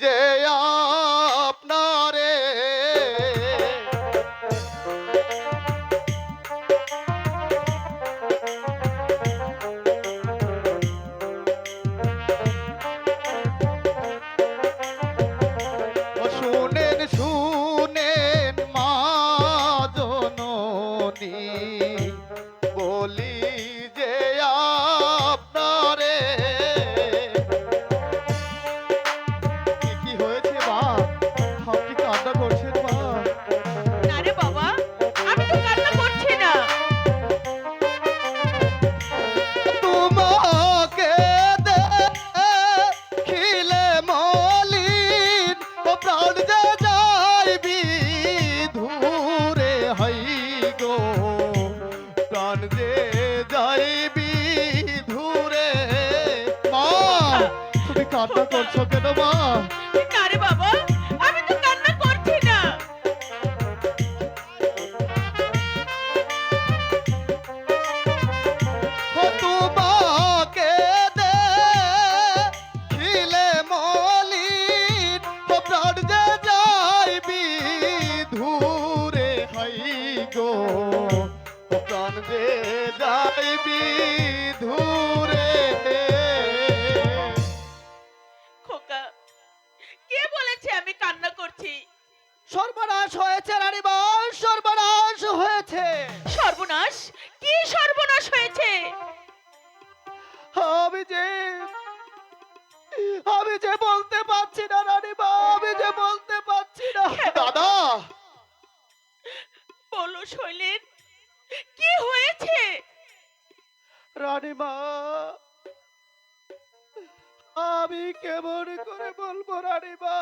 যে যাইবি ধুরে মা তুমি কান্না করছ কেন মা? না রে বাবা? আমি তো কান্না করছি না। তোমাকে দেখিলে মলিন ও প্রাণ যে যাইবি ধুরে হাই গো। সর্বনাশ হয়েছে রানীবাস সর্বনাশ হয়েছে। সর্বনাশ? কি সর্বনাশ হয়েছে? আমি যে আমি যে বলতে পারছি না আমি যে বলতে পারছি না। দাদা! বলো শৈলেন কি হয়েছে? রানীমা আমি কেমন করে বলব রানীমা?